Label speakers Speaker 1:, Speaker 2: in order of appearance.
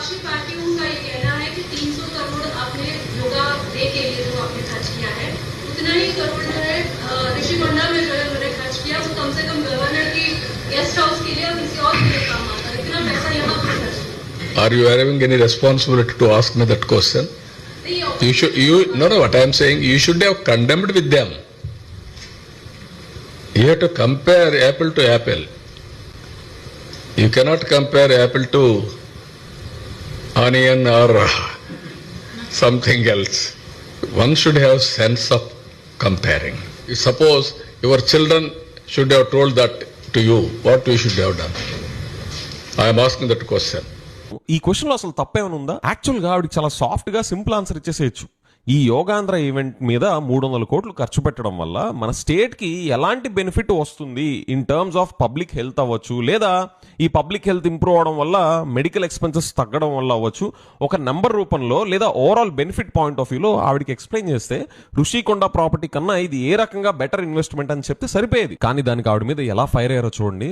Speaker 1: साक्षी party उनका ये कहना है कि 300 करोड़ आपने योगा डे के लिए जो आपने खर्च किया है उतना ही करोड़ जो है ऋषि मंडल में जो है उन्होंने खर्च किया वो कम से कम गवर्नर की गेस्ट हाउस के लिए और किसी और के लिए काम आता है इतना पैसा यहाँ पर खर्च
Speaker 2: Are you having any responsibility to ask me that question? You should, you, no, no, what I am saying, you should have condemned with them. You have to compare apple to apple. You cannot compare apple to onion or something else. One should have sense of comparing. Suppose your children should have told that to you, what you should have done. I am asking that question.
Speaker 3: ఈ క్వశ్చన్లో అసలు తప్పేమైనా ఉందా యాక్చువల్గా ఆవిడకి చాలా సాఫ్ట్గా simple answer ఇచ్చేసేయచ్చు ఈ Yogandhra event మీద మూడు వందల కోట్లు ఖర్చు పెట్టడం వల్ల మన స్టేట్కి ఎలాంటి బెనిఫిట్ వస్తుంది in terms of public health అవ్వచ్చు లేదా ఈ పబ్లిక్ హెల్త్ ఇంప్రూవ్ అవడం వల్ల మెడికల్ ఎక్స్పెన్సెస్ తగ్గడం వల్ల అవ్వచ్చు. ఒక నెంబర్ రూపంలో లేదా ఓవరాల్ బెనిఫిట్ పాయింట్ ఆఫ్ వ్యూలో ఆవిడకి ఎక్స్ప్లెయిన్ చేస్తే ఋషికొండ ప్రాపర్టీ కన్నా ఇది ఏ రకంగా బెటర్ ఇన్వెస్ట్మెంట్ అని చెప్తే సరిపోయేది. కానీ దానికి ఆవిడ మీద ఎలా ఫైర్ అయ్యారో చూడండి.